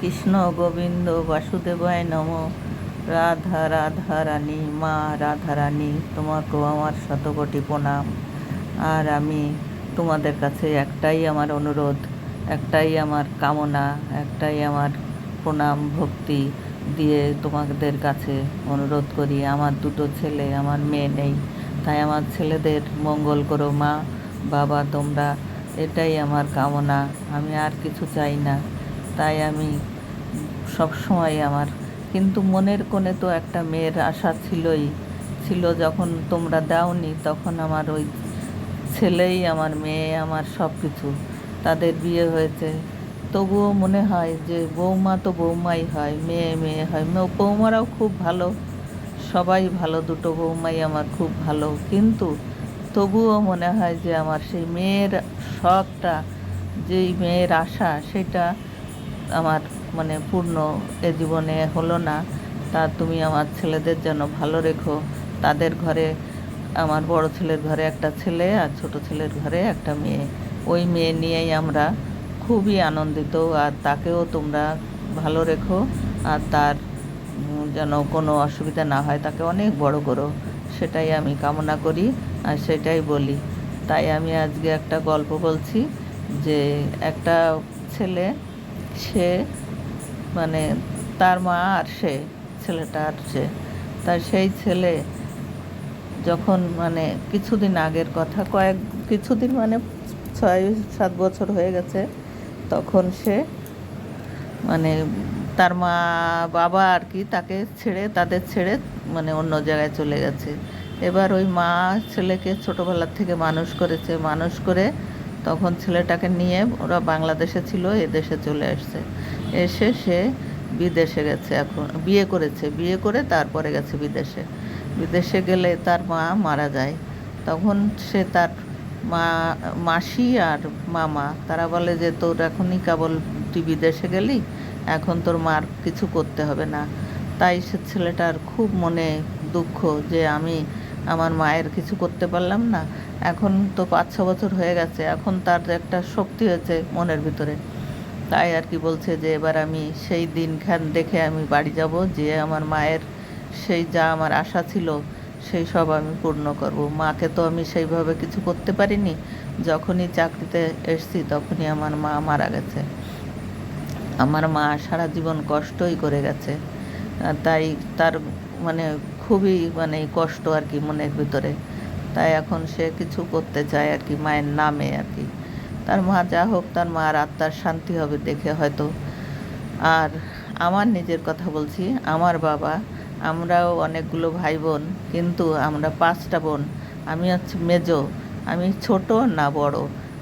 কৃষ্ণ গোবিন্দ বাসুদেবায় নম। রাধা রাধা রানী, মা রাধা রানী, তোমাকেও আমার শতকোটি প্রণাম। আর আমি তোমাদের কাছে একটাই আমার অনুরোধ, একটাই আমার কামনা, একটাই আমার প্রণাম ভক্তি দিয়ে তোমাদের কাছে অনুরোধ করি। আমার দুটো ছেলে, আমার মেয়ে নেই, তাই আমার ছেলেদের মঙ্গল করো মা, বাবা, তোমরা, এটাই আমার কামনা। আমি আর কিছু চাই না। তাই আমি সব সময় আমার। কিন্তু মনের কোণে তো একটা মেয়ের আশা ছিলই। ছিল যখন তোমরা দাওনি, তখন আমার ওই ছেলেই আমার মেয়ে, আমার সব কিছু তাদের বিয়ে হয়েছে। তবুও মনে হয় যে বৌমা তো বৌমাই হয়, মেয়ে মেয়ে হয়। মেয়ে বৌমারাও খুব ভালো। সবাই ভালো, দুটো বৌমাই আমার খুব ভালো। কিন্তু তবুও মনে হয় যে আমার সেই মেয়ের শখটা, যেই মেয়ের আশা, সেটা আমার মানে পূর্ণ এ জীবনে হলো না। তা তুমি আমার ছেলেদের যেন ভালো রেখো। তাদের ঘরে, আমার বড় ছেলের ঘরে একটা ছেলে আর ছোট ছেলের ঘরে একটা মেয়ে। ওই মেয়ে নিয়েই আমরা খুবই আনন্দিত আর তাকেও তোমরা ভালো রেখো। আর তার যেন কোনো অসুবিধা না হয়, তাকে অনেক বড় করো। সেটাই আমি কামনা করি আর সেটাই বলি। তাই আমি আজকে একটা গল্প বলছি যে একটা ছেলে সে মানে তার মা আর সে, ছেলেটা আর সে। তার সেই ছেলে যখন মানে কিছুদিন আগের কথা, কয়েক, কিছুদিন মানে ছয়, সাত বছর হয়ে গেছে, তখন সে মানে তার মা, বাবা আর কি তাকে ছেড়ে, তাদের ছেড়ে মানে অন্য জায়গায় চলে গেছে। এবার ওই মা ছেলেকে ছোটোবেলার থেকে মানুষ করেছে। মানুষ করে তখন ছেলেটাকে নিয়ে ওরা বাংলাদেশে ছিল এদেশে চলে আসছে। এসে সে বিদেশে গেছে এখন, বিয়ে করেছে। বিয়ে করে তারপরে গেছে বিদেশে। বিদেশে গেলে তার মা মারা যায়। তখন সে তার মা, মাসি আর মামা, তারা বলে যে, তোর এখনই কেবল তুই বিদেশে গেলি, এখন তোর মার কিছু করতে হবে না। তাই সে ছেলেটার খুব মনে দুঃখ যে, আমি আমার মায়ের কিছু করতে পারলাম না। এখন তো পাঁচ, ছ বছর হয়ে গেছে, এখন তার একটা শক্তি হয়েছে মনের ভিতরে, তাই আর কি বলছে যে এবার আমি সেই দিনখান দেখে আমি বাড়ি যাব, যে আমার মায়ের সেই যা আমার আশা ছিল, সেই সব আমি পূর্ণ করব। মাকে তো আমি সেইভাবে কিছু করতে পারিনি, যখনই চাকরিতে এসছি তখনই আমার মা মারা গেছে। আমার মা সারা জীবন কষ্টই করে গেছে তাই তার মানে খুবই মানে কষ্ট আর কি মনের ভিতরে। তাই এখন সে কিছু করতে চায় আর কি, মায়ের নামে আর কি। তার মা যা হোক, তার মার আত্মার শান্তি হবে দেখে হয়তো। আর আমার নিজের কথা বলছি, আমার বাবা, আমরাও অনেকগুলো ভাই বোন কিন্তু আমরা পাঁচটা বোন। আমি হচ্ছে মেজো, আমি ছোট না বড়,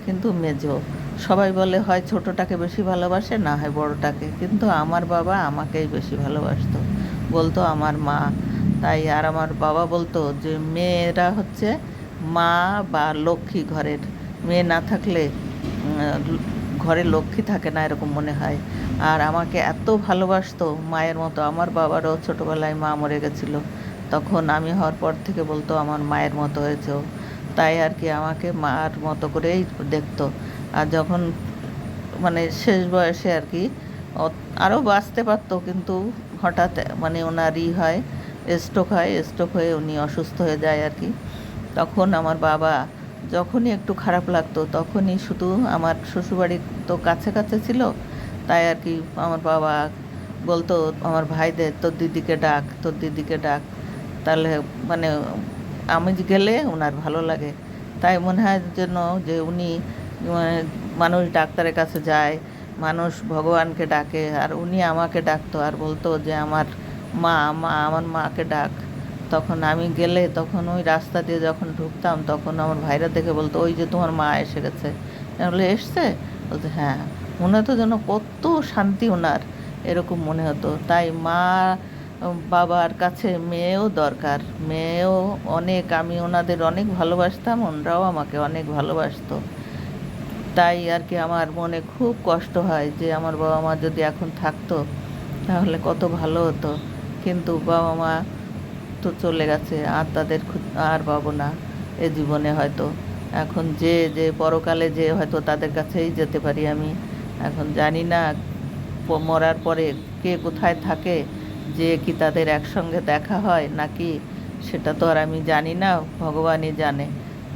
কিন্তু মেজো। সবাই বলে, হয় ছোটটাকে বেশি ভালোবাসে, না হয় বড়টাকে। কিন্তু আমার বাবা আমাকেই বেশি ভালোবাসতো। বলতো, আমার মা তাই আর আমার বাবা বলতো যে, মেয়েরা হচ্ছে মা বা লক্ষ্মী ঘরের। মেয়ে না থাকলে ঘরে লক্ষ্মী থাকে না, এরকম মনে হয়। আর আমাকে এত ভালোবাসতো মায়ের মতো। আমার বাবারও ছোটোবেলায় মা মরে গেছিল। তখন আমি হওয়ার পর থেকে বলতো, আমার মায়ের মতো হয়েছে। তাই আর কি আমাকে মার মতো করেই দেখতো। আর যখন মানে শেষ বয়সে আর কি আরও বাঁচতে পারতো, কিন্তু হঠাৎ মানে ওনার ই হয় স্ট্রোক হয়, স্ট্রোক হয়ে উনি অসুস্থ হয়ে যায় আর কি। তখন আমার বাবা যখনই একটু খারাপ লাগতো তখনই শুধু আমার শ্বশুরবাড়ি তো কাছে কাছে ছিল, তাই আর কি আমার বাবা বলতো, আমার ভাইদের তোর দিদিকে ডাক, তোর দিদিকে ডাক। তাহলে মানে আমি গেলে ওনার ভালো লাগে। তাই মনে হয় যেন যে উনি মানে মানুষ ডাক্তারের কাছে যায়, মানুষ ভগবানকে ডাকে, আর উনি আমাকে ডাকতো আর বলতো যে আমার মা মা, আমার মাকে ডাক। তখন আমি গেলে তখন ওই রাস্তা দিয়ে যখন ঢুকতাম, তখন আমার ভাইরা দেখে বলতো, ওই যে তোমার মা এসে গেছে। বলে এসছে? বলতে হ্যাঁ। মনে হতো যেন কত শান্তি ওনার, এরকম মনে হতো। তাই মা, বাবার কাছে মেয়েও দরকার, মেয়েও অনেক, আমি ওনাদের অনেক ভালোবাসতাম, ওনারাও আমাকে অনেক ভালোবাসতো। তাই আর কি আমার মনে খুব কষ্ট হয় যে আমার বাবা মা যদি এখন থাকতো, তাহলে কত ভালো হতো। কিন্তু বাবা মা তো চলে গেছে, আর তাদের আর পাবো না এ জীবনে হয়তো। এখন যে যে পরকালে যে হয়তো তাদের কাছেই যেতে পারি আমি, এখন জানি না মরার পরে কে কোথায় থাকে, যে কি তাদের একসঙ্গে দেখা হয় নাকি, সেটা তো আর আমি জানি না, ভগবানই জানে।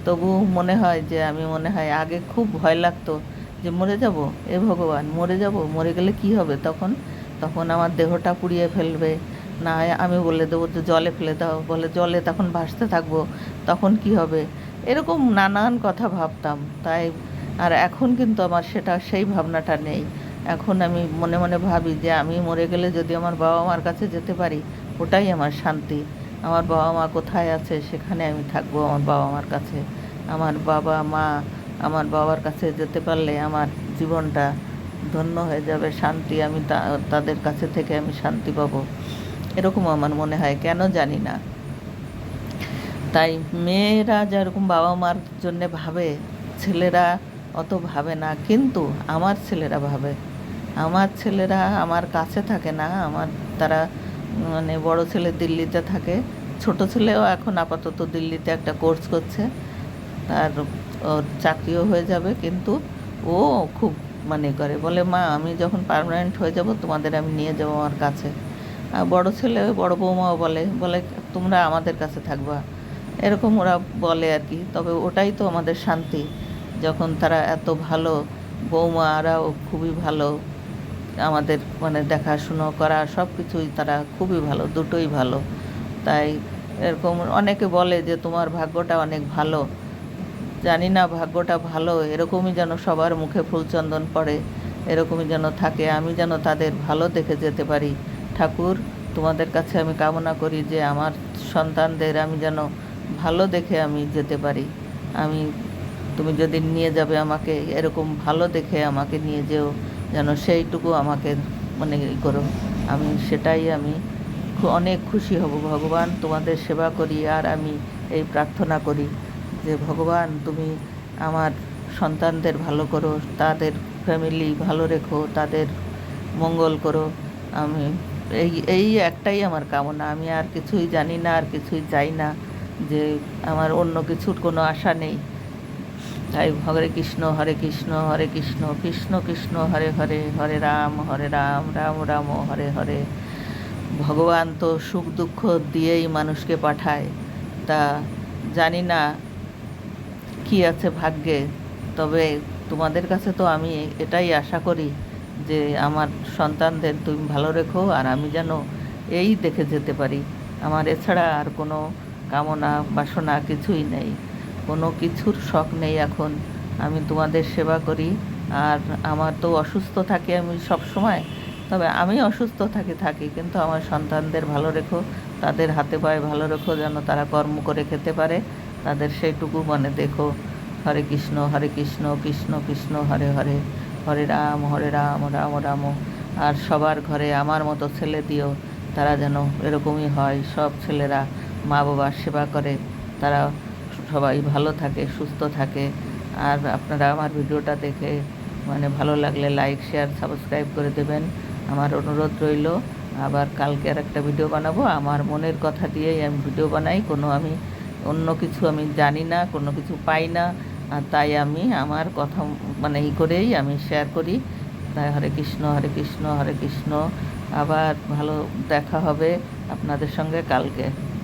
তবু মনে হয় যে, আমি মনে হয় আগে খুব ভয় লাগতো যে, মরে যাব? এ ভগবান, মরে যাব? মরে গেলে কি হবে তখন? তখন আমার দেহটা পুড়িয়ে ফেলবে। না, আমি বলে দেবো যে জলে ফেলে দাও। বলে জলে তখন ভাসতে থাকব, তখন কি হবে? এরকম নানান কথা ভাবতাম, তাই আর এখন কিন্তু আমার সেটা সেই ভাবনাটা নেই। এখন আমি মনে মনে ভাবি যে আমি মরে গেলে যদি আমার বাবা মার কাছে যেতে পারি, ওটাই আমার শান্তি। আমার বাবা মা কোথায় আছে, সেখানে আমি থাকব আমার বাবা মার কাছে। আমার বাবা মা, আমার বাবার কাছে যেতে পারলে আমার জীবনটা ধন্য হয়ে যাবে, শান্তি আমি তাদের কাছে থেকে আমি শান্তি পাবো। এরকম আমার মনে হয়, কেন জানি না। তাই মেয়েরা যেরকম বাবা মার জন্য ভাবে, ছেলেরা অত ভাবে না, কিন্তু আমার ছেলেরা ভাবে। আমার ছেলেরা আমার কাছে থাকে না, আমার তারা মানে বড় ছেলে দিল্লিতে থাকে, ছোট ছেলেও এখন আপাতত দিল্লিতে একটা কোর্স করছে, তার ওর চাকরিও হয়ে যাবে, কিন্তু ও খুব মানে করে, বলে, মা, আমি যখন পার্মানেন্ট হয়ে যাব, তোমাদের আমি নিয়ে যাব আমার কাছে। বড় ছেলে, বড় বৌমাও বলে বলে, তোমরা আমাদের কাছে থাকবা। এরকম ওরা বলে আর কি। তবে ওটাই তো আমাদের শান্তি, যখন তারা এত ভালো বৌমারাও খুবই ভালো, আমাদের মানে দেখাশুনো করা সব কিছুই তারা খুবই ভালো, দুটোই ভালো। তাই এরকম অনেকে বলে যে, তোমার ভাগ্যটা অনেক ভালো। জানি না ভাগ্যটা ভালো, এরকমই যেন সবার মুখে ফুলচন্দন পড়ে, এরকমই যেন থাকে। আমি যেন তাদের ভালো দেখে যেতে পারি। ঠাকুর, তোমাদের কাছে আমি কামনা করি যে আমার সন্তানদের আমি যেন ভালো দেখে আমি যেতে পারি। আমি, তুমি যদি নিয়ে যাবে আমাকে, এরকম ভালো দেখে আমাকে নিয়ে যেও, যেন সেইটুকু আমাকে মানে করো। আমি সেটাই আমি অনেক খুশি হব। ভগবান তোমাদের সেবা করি আর আমি এই প্রার্থনা করি যে ভগবান তুমি আমার সন্তানদের ভালো করো, তাদের ফ্যামিলি ভালো রেখো, তাদের মঙ্গল করো। আমি এই এই একটাই আমার কামনা। আমি আর কিছুই জানি না, আর কিছুই চাই না যে আমার অন্য কিছুর কোনো আশা নেই। তাই হরে কৃষ্ণ হরে কৃষ্ণ হরে কৃষ্ণ কৃষ্ণ কৃষ্ণ, হরে হরে হরে রাম হরে রাম রাম রাম, হরে হরে। ভগবান তো সুখ দুঃখ দিয়েই মানুষকে পাঠায়। তা জানি না কি আছে ভাগ্যে, তবে তোমাদের কাছে তো আমি এটাই আশা করি। যে আমার সন্তানদের তুমি ভালো রেখো আর আমি যেন এই দেখে যেতে পারি। আমার এছাড়া আর কোনো কামনা বাসনা কিছুই নেই। কোনো কিছুর শখ নেই এখন। আমি তোমাদের সেবা করি আর আমার তো অসুস্থ থাকি আমি সব সময়। তবে আমি অসুস্থ থাকি থাকি, কিন্তু আমার সন্তানদের ভালো রেখো, তাদের হাতে পায়ে ভালো রেখো, যেন তারা কর্ম করে খেতে পারে, তাদের সেইটুকু মানে দেখো। হরে কৃষ্ণ হরে কৃষ্ণ কৃষ্ণ কৃষ্ণ, হরে হরে। হরে রাম হরে রাম রাম রাম। আর সবার ঘরে আমার মতো ছেলে দিও, তারা যেন এরকমই হয়। সব ছেলেরা মা বাবার সেবা করে, তারা সবাই ভালো থাকে, সুস্থ থাকে। আর আপনারা আমার ভিডিওটা দেখে মানে ভালো লাগলে লাইক শেয়ার সাবস্ক্রাইব করে দেবেন। আমার অনুরোধ রইল, আবার কালকে আর একটা ভিডিও বানাবো। আমার মনের কথা দিয়েই আমি ভিডিও বানাই। কোনো আমি অন্য কিছু আমি জানি না, কোনো কিছু পাই না। আর তাই আমি আমার কথা মানে ই করেই আমি শেয়ার করি। তাই হরে কৃষ্ণ হরে কৃষ্ণ হরে কৃষ্ণ। আবার ভালো দেখা হবে আপনাদের সঙ্গে কালকে।